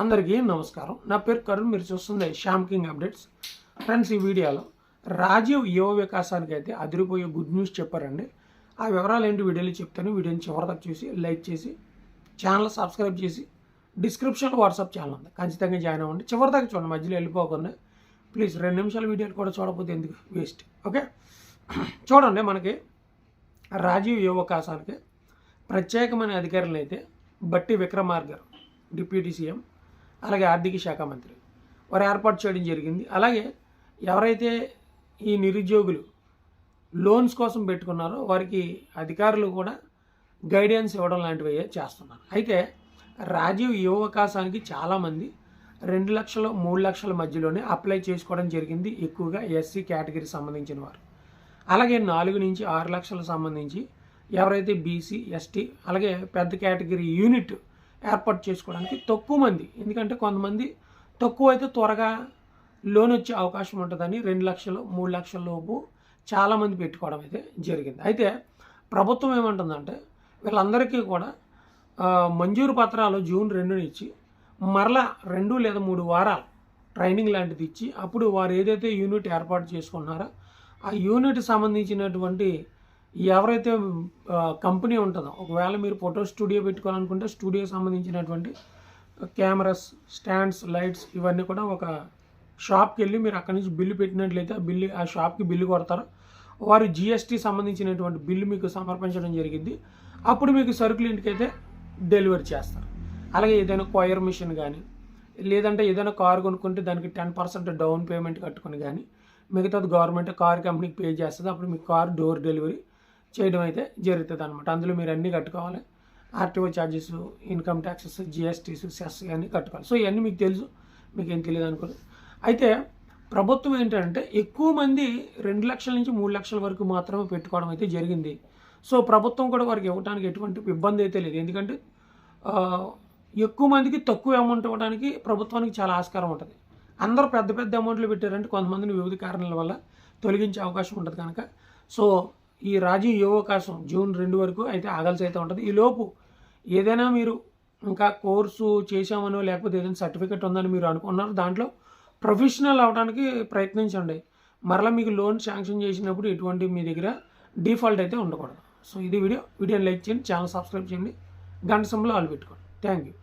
అందరికీ నమస్కారం. నా పేరు కరుణ్ మీరు చూస్తుంది శ్యామ్ కింగ్ అప్డేట్స్. ఫ్రెండ్స్ ఈ వీడియోలో రాజీవ్ యువ వికాసానికి అయితే అదిరిపోయే గుడ్ న్యూస్ చెప్పారండి. ఆ వివరాలు ఏంటి వీడియోలో చెప్తాను. వీడియోని చివరిదాకా చూసి లైక్ చేసి ఛానల్ సబ్స్క్రైబ్ చేసి డిస్క్రిప్షన్లో వాట్సాప్ ఛానల్ ఉంది. ఖచ్చితంగా జాయిన్ అవ్వండి. చివరిదాకా చూడండి మధ్యలో వెళ్ళిపోకుండా. ప్లీజ్ రెండు నిమిషాల వీడియోలు కూడా చూడకపోతే ఎందుకు వేస్ట్? ఓకే? చూడండి మనకి రాజీవ్ యువ ప్రత్యేకమైన అధికారులు అయితే బట్టి విక్రమార్గర్ గారు డిప్యూటీ సీఎం. అలాగే ఆర్థిక శాఖ మంత్రి వారు ఏర్పాటు చేయడం జరిగింది. అలాగే ఎవరైతే ఈ నిరుద్యోగులు లోన్స్ కోసం పెట్టుకున్నారో వారికి అధికారులు కూడా గైడెన్స్ ఇవ్వడం లాంటివి చేస్తున్నారు. అయితే రాజీవ్ యువకాశానికి అవకాశానికి చాలామంది రెండు లక్షలు మూడు లక్షల మధ్యలోనే అప్లై చేసుకోవడం జరిగింది ఎక్కువగా ఎస్సీ కేటగిరీ సంబంధించిన వారు. అలాగే నాలుగు నుంచి ఆరు లక్షలకు సంబంధించి ఎవరైతే బీసీ ఎస్టీ అలాగే పెద్ద కేటగిరీ యూనిట్ ఏర్పాటు చేసుకోవడానికి తక్కువ మంది. ఎందుకంటే కొంతమంది తక్కువ అయితే త్వరగా లోన్ వచ్చే అవకాశం ఉంటుందని రెండు లక్షలు మూడు లక్షల లోపు చాలామంది పెట్టుకోవడం అయితే జరిగింది. అయితే ప్రభుత్వం ఏమంటుందంటే వీళ్ళందరికీ కూడా మంజూరు పత్రాలు జూన్ రెండుని ఇచ్చి మరలా రెండు లేదా మూడు వారాలు ట్రైనింగ్ లాంటిది ఇచ్చి అప్పుడు వారు ఏదైతే యూనిట్ ఏర్పాటు చేసుకున్నారో ఆ యూనిట్ సంబంధించినటువంటి ఎవరైతే కంపెనీ ఉంటుందో ఒకవేళ మీరు ఫోటో స్టూడియో పెట్టుకోవాలనుకుంటే స్టూడియో సంబంధించినటువంటి కెమెరాస్ స్టాండ్స్ లైట్స్ ఇవన్నీ కూడా ఒక షాప్కి వెళ్ళి మీరు అక్కడి నుంచి బిల్లు పెట్టినట్లయితే ఆ బిల్లు ఆ షాప్కి బిల్లు కొడతారు. వారు జిఎస్టీ సంబంధించినటువంటి బిల్లు మీకు సమర్పించడం జరిగింది. అప్పుడు మీకు సరుకులు ఇంటికైతే డెలివరీ చేస్తారు. అలాగే ఏదైనా కొయర్ మిషన్ కానీ లేదంటే ఏదైనా కారు కొనుక్కుంటే దానికి టెన్ పర్సెంట్ డౌన్ పేమెంట్ కట్టుకుని కానీ మిగతాది గవర్నమెంట్ కార్ కంపెనీకి పే చేస్తుంది. అప్పుడు మీకు కార్ డోర్ డెలివరీ చేయడం అయితే జరుగుతుంది అనమాట అందులో మీరు అన్నీ కట్టుకోవాలి. RTO charges income taxes GSTs cess ఇవన్నీ కట్టుకోవాలి. సో ఇవన్నీ మీకు తెలుసు. మీకు ఏం తెలియదు అనుకోలేదు అయితే ప్రభుత్వం ఏంటంటే ఎక్కువ మంది రెండు లక్షల నుంచి మూడు లక్షల వరకు మాత్రమే పెట్టుకోవడం అయితే జరిగింది. సో ప్రభుత్వం కూడా వారికి ఇవ్వడానికి ఎటువంటి ఇబ్బంది అయితే లేదు. ఎందుకంటే ఎక్కువ మందికి తక్కువ అమౌంట్ ఇవ్వడానికి ప్రభుత్వానికి చాలా ఆస్కారం ఉంటుంది. అందరూ పెద్ద పెద్ద అమౌంట్లు పెట్టారంటే కొంతమందిని వివిధ కారణాల వల్ల తొలగించే అవకాశం ఉంటుంది కనుక. సో ఈ రాజీ యువకాశం జూన్ రెండు వరకు అయితే ఆగాల్సి అయితే ఉంటుంది. ఈ లోపు ఏదైనా మీరు ఇంకా కోర్సు చేశామనో లేకపోతే ఏదైనా సర్టిఫికెట్ ఉందని మీరు అనుకున్నారు దాంట్లో ప్రొఫెషనల్ అవడానికి ప్రయత్నించండి. మరలా మీకు లోన్ శాంక్షన్ చేసినప్పుడు ఎటువంటి మీ దగ్గర డిఫాల్ట్ అయితే ఉండకూడదు. సో ఇది వీడియో. వీడియోని లైక్ చేయండి ఛానల్ సబ్స్క్రైబ్ చేయండి. గంట సమయంలో ఆల్ పెట్టుకోండి. Thank you